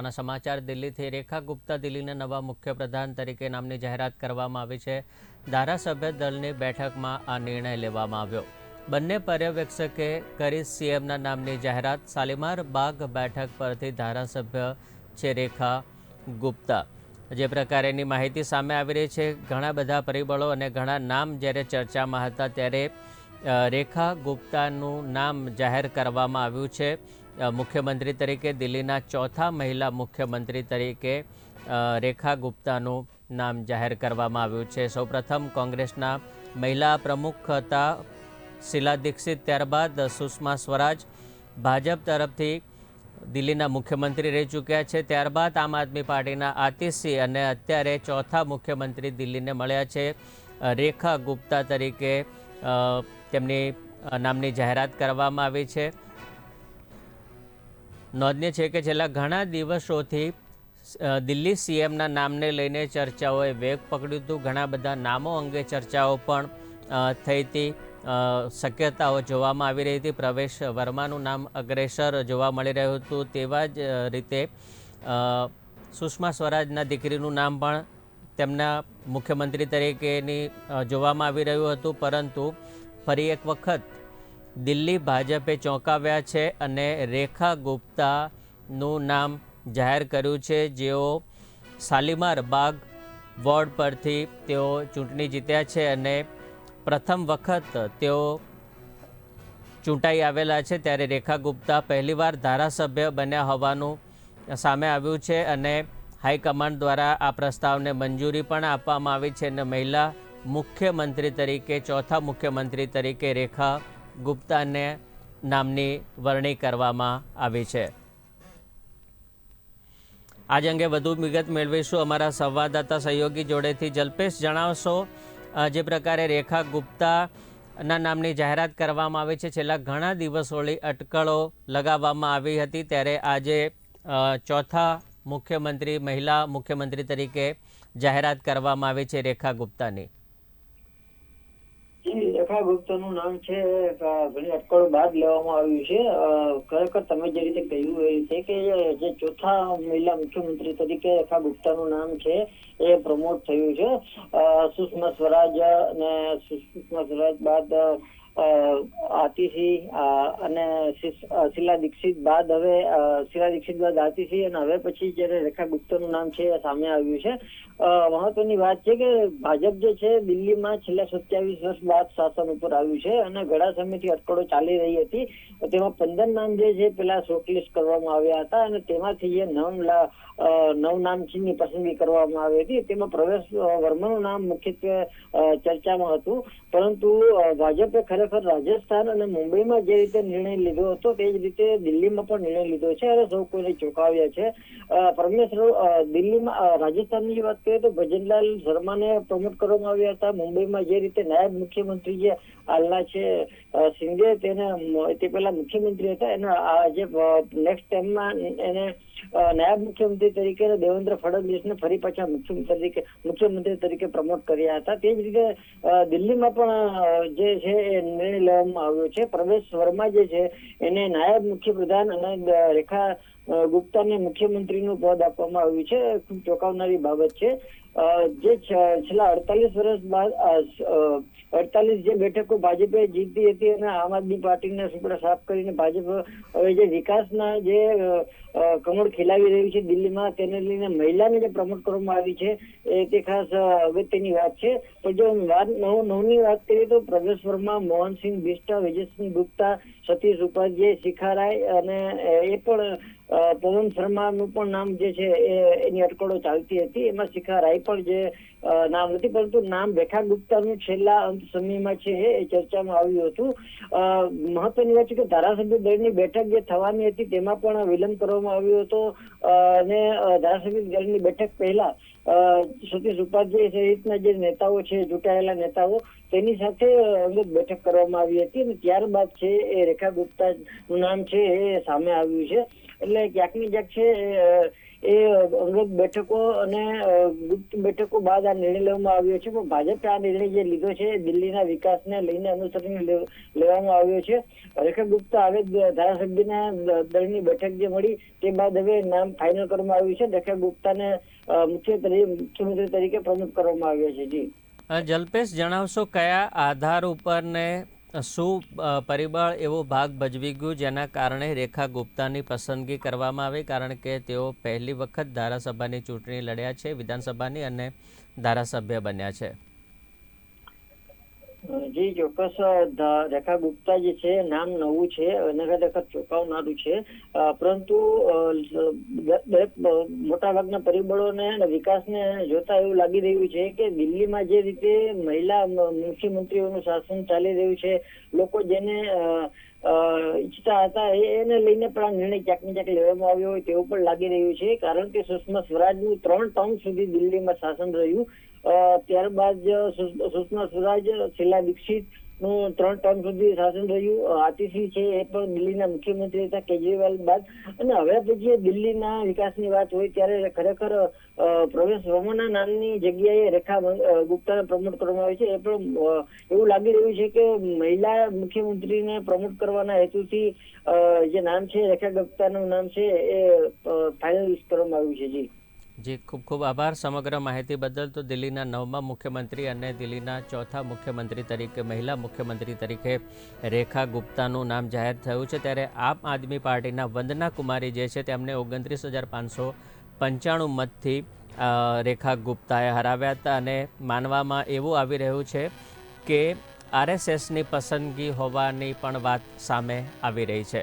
ના સમાચાર દિલ્હીથી રેખા ગુપ્તા દિલ્હીના નવા મુખ્યપ્રધાન તરીકે નામની જાહેરાત કરવામાં આવી છે. ધારાસભ્ય દળની બેઠકમાં આ નિર્ણય લેવામાં આવ્યો. બંને પર્યવેક્ષકે કરી સીએમના નામની જાહેરાત. શાલીમાર બાગ બેઠક પરથી ધારાસભ્ય છે રેખા ગુપ્તા. જે પ્રકારેની માહિતી સામે આવી રહી છે, ઘણા બધા પરિબળો અને ઘણા નામ જ્યારે ચર્ચામાં હતા ત્યારે રેખા ગુપ્તાનું નામ જાહેર કરવામાં આવ્યું છે. મુખ્યમંત્રી તરીકે દિલ્હીના ચોથા મહિલા મુખ્યમંત્રી તરીકે રેખા ગુપ્તાનું નામ જાહેર કરવામાં આવ્યું છે. સૌપ્રથમ કોંગ્રેસના મહિલા પ્રમુખ હતા શીલા દીક્ષિત, ત્યારબાદ સુષ્મા સ્વરાજ. ભાજપ તરફથી દિલ્હીના મુખ્યમંત્રી રહી ચૂક્યા છે. ત્યારબાદ આમ આદમી પાર્ટીના આતિશસિંહ અને અત્યારે ચોથા મુખ્યમંત્રી દિલ્હીને મળ્યા છે. રેખા ગુપ્તા તરીકે તેમની નામની જાહેરાત કરવામાં આવી છે. નોંધનીય છે કે છેલ્લા ઘણા દિવસોથી દિલ્હી સીએમના નામને લઈને ચર્ચાઓએ વેગ પકડ્યું હતું. ઘણા બધા નામો અંગે ચર્ચાઓ પણ થઈ હતી. શક્યતાઓ જોવામાં આવી રહી હતી. પ્રવેશ વર્માનું નામ અગ્રેસર જોવા મળી રહ્યું હતું. તેવા જ રીતે સુષ્મા સ્વરાજના દીકરીનું નામ પણ તેમના મુખ્યમંત્રી તરીકેની જોવામાં આવી રહ્યું હતું. પરંતુ ફરી એક વખત દિલ્હી ભાજપે ચોંકાવ્યા છે અને રેખા ગુપ્તાનું નામ જાહેર કર્યું છે. જેઓ શાલીમાર બાગ વોર્ડ પરથી તેઓ ચૂંટણી જીત્યા છે અને પ્રથમ વખત તેઓ ચૂંટાઈ આવેલા છે ત્યારે રેખા ગુપ્તા પહેલીવાર ધારાસભ્ય બન્યા હોવાનું સામે આવ્યું છે અને હાઈકમાન્ડ દ્વારા આ પ્રસ્તાવને મંજૂરી પણ આપવામાં આવી છે. અને મહિલા મુખ્યમંત્રી તરીકે, ચોથા મુખ્યમંત્રી તરીકે રેખા ગુપ્તાને નામની વરણી કરવામાં આવી છે. આજ અંગે વધુ વિગત મેળવીશું. અમારા સંવાદદાતા સહયોગી જોડેથી જલ્પેશ જણાવશો જે પ્રકારે રેખા ગુપ્તાના નામની જાહેરાત કરવામાં આવી છે. છેલ્લા ઘણા દિવસોની અટકળો લગાવવામાં આવી હતી. ત્યારે આજે ચોથા મુખ્યમંત્રી, મહિલા મુખ્યમંત્રી તરીકે જાહેરાત કરવામાં આવી છે રેખા ગુપ્તાની. જી ગુપ્તનું નામ છે ઘણી અટકળો બાદ લેવામાં આવ્યું છે. ખરેખર તમે જે રીતે કહ્યું એ છે કે જે ચોથા મહિલા મુખ્યમંત્રી તરીકે રેખા ગુપ્તાનું નામ છે, એ પ્રમોટ થયું છે. સુષ્મા સ્વરાજ અને સુષ્મા સ્વરાજ બાદ આતિશી અને શીલા દીક્ષિત બાદ હવે શીલા દીક્ષિત બાદ આતિશી અને હવે પછી જયારે રેખા ગુપ્તાનું નામ છે સામે આવ્યું છે. મહત્વની વાત છે કે ભાજપ જે છે દિલ્હીમાં છેલ્લા સત્યાવીસ વર્ષ બાદ શાસન ઉપર આવ્યું છે અને ઘણા સમયથી અટકળો ચાલી રહી હતી. તેમાં પંદર નામ જે છે પેલા શોર્ટલિસ્ટ કરવામાં આવ્યા હતા અને તેમાંથી જે નવ નવ નામની પસંદગી કરવામાં આવી હતી. તેમાં પ્રવેશ વર્માનું નામ મુખ્યત્વે ચર્ચામાં હતું. પરંતુ ભાજપે ખરેખર રાજસ્થાન અને મુંબઈમાં જે રીતે નિર્ણય લીધો હતો, તે જ રીતે દિલ્હીમાં પણ નિર્ણય લીધો છે. અને સૌ કોઈને ચોંકાવ્યા છે. પરમેશ્વર દિલ્હીમાં રાજસ્થાનની વાત કરીએ તો ભજનલાલ શર્માને પ્રમોટ કરવામાં આવ્યા હતા. મુંબઈમાં જે રીતે નાયબ મુખ્યમંત્રી જે હાલના છે સિંધે તેને તે પેલા મુખ્યમંત્રી હતા. એના, આ જે નેક્સ્ટ ટાઈમમાં એને નાયબ મુખ્યમંત્રી તરીકે દેવેન્દ્ર ફડણવીસને ફરી પાછા મુખ્યમંત્રી તરીકે મુખ્યમંત્રી તરીકે પ્રમોટ કર્યા હતા. તે જ રીતે દિલ્હીમાં પણ જે છે એ નિર્ણય લેવામાં આવ્યો છે. પ્રવેશ વર્મા જે છે, એને નાયબ મુખ્યપ્રધાન અને રેખા ગુપ્તાને મુખ્યમંત્રીનું પદ આપવામાં આવ્યું છે. ખૂબ ચોંકાવનારી બાબત છે. જે છેલ્લા અડતાલીસ વર્ષ બાદ અડતાલીસ જે બેઠકો ભાજપે જીતી હતી અને આમ આદમી પાર્ટીને સુપડા સાફ કરીને ભાજપ હવે જે વિકાસના જે કમળ ખીલાવી રહ્યું છે દિલ્હીમાં, તેને લઈને મહિલાને જે પ્રમોટ કરવામાં આવી છે, એ તે ખાસ અગત્યની વાત છે. પણ જો વાત નવ, નવની વાત કરીએ તો પ્રવેશ વર્મા, મોહનસિંહ બિસ્ટા, વિજયસિંહ ગુપ્તા, સતીશ ઉપાધ્યાય, શિખા રાય અને એ પણ પવન શર્માનું પણ નામ જે છે એ એની અટકળો ચાલતી હતી. એમાં શિખા રાય પણ જે નામ નથી, પરંતુ નામ રેખા ગુપ્તાનું છેલ્લા અંત સમયમાં છે એ ચર્ચામાં આવ્યું હતું. મહત્વની વાત છે કે ધારાસભ્ય દળની બેઠક જે થવાની હતી તેમાં પણ વિલંબ કરવામાં આવ્યો હતો. અને ધારાસભ્ય દળની બેઠક પહેલા સતીશ ઉપાધ્યાય સહિતના જે નેતાઓ છે, ચૂંટાયેલા નેતાઓ, તેની સાથે અંગત બેઠક કરવામાં આવી હતી અને ત્યારબાદ છે એ રેખા ગુપ્તા નું નામ છે એ સામે આવ્યું છે. એટલે ક્યાંક ને ક્યાંક છે એ, અંગત બેઠકો અને ગુપ્ત બેઠકો બાદ આ નિર્ણય લેવામાં આવ્યો છે. પણ ભાજપે આ નિર્ણય જે લીધો છે દિલ્હીના વિકાસને લઈને અનુસરીને લેવામાં આવ્યો છે. રેખા ગુપ્તા હવે ધારાસભ્યના દળની બેઠક જે મળી તે બાદ હવે નામ ફાઇનલ કરવામાં આવ્યું છે. રેખા ગુપ્તાને મુખ્ય મુખ્યમંત્રી તરીકે પ્રમુખ કરવામાં આવ્યો છે. જી. જલ્પેશ જણાવશો કયા આધાર ઉપર ને શું પરિબળ એવો ભાગ ભજવી ગયું જેના કારણે રેખા ગુપ્તાની પસંદગી કરવામાં આવી? કારણ કે તેઓ પહેલી વખત ધારાસભાની ચૂંટણી લડ્યા છે, વિધાનસભાની અને ધારાસભ્ય બન્યા છે. જી ચોક્કસ રેખા ગુપ્તા જે છે નામ નવું છે એના ખરેખર ચોંકાવનારું છે. પરંતુ દરેક મોટાભાગના પરિબળોને વિકાસને જોતા એવું લાગી રહ્યું છે કે દિલ્હીમાં જે રીતે મહિલા મુખ્યમંત્રીઓનું શાસન ચાલી રહ્યું છે લોકો જેને અ, ઈચ્છતા હતા. એને લઈને પણ આ નિર્ણય ક્યાંક ને ક્યાંક લેવામાં આવ્યો હોય તેવું પણ લાગી રહ્યું છે. કારણ કે સુષ્મા સ્વરાજનું ત્રણ ટર્મ સુધી દિલ્હીમાં શાસન રહ્યું. ત્યારબાદ સુષ્મા સ્વરાજ શીલા દીક્ષિત નું ત્રણ ટર્મ સુધી શાસન રહ્યું. આતિશી છે એ પણ દિલ્હીના મુખ્યમંત્રી હતા, કેજરીવાલ બાદ. અને હવે પછી દિલ્હીના વિકાસની વાત હોય ત્યારે ખરેખર પ્રવેશ રમોના નામની જગ્યાએ રેખા ગુપ્તાને પ્રમોટ કરવામાં આવે છે. એ પણ એવું લાગી રહ્યું છે કે મહિલા મુખ્યમંત્રીને પ્રમોટ કરવાના હેતુથી જે નામ છે, રેખા ગુપ્તાનું નામ છે, એ ફાઇનલિસ્ટ કરવામાં આવ્યું છે. જી. જી, ખૂબ ખૂબ આભાર. સમગ્ર માહિતી બદલ તો દિલ્હીના નવમા મુખ્યમંત્રી અને દિલ્હીના ચોથા મુખ્યમંત્રી તરીકે, મહિલા મુખ્યમંત્રી તરીકે રેખા ગુપ્તાનું નામ જાહેર થયું છે. ત્યારે આમ આદમી પાર્ટીના વંદના કુમારી જે છે, તેમને ઓગણત્રીસ હજાર પાંચસો પંચાણું મતથી રેખા ગુપ્તાએ હરાવ્યા હતા. અને માનવામાં એવું આવી રહ્યું છે કે આરએસએસની પસંદગી હોવાની પણ વાત સામે આવી રહી છે.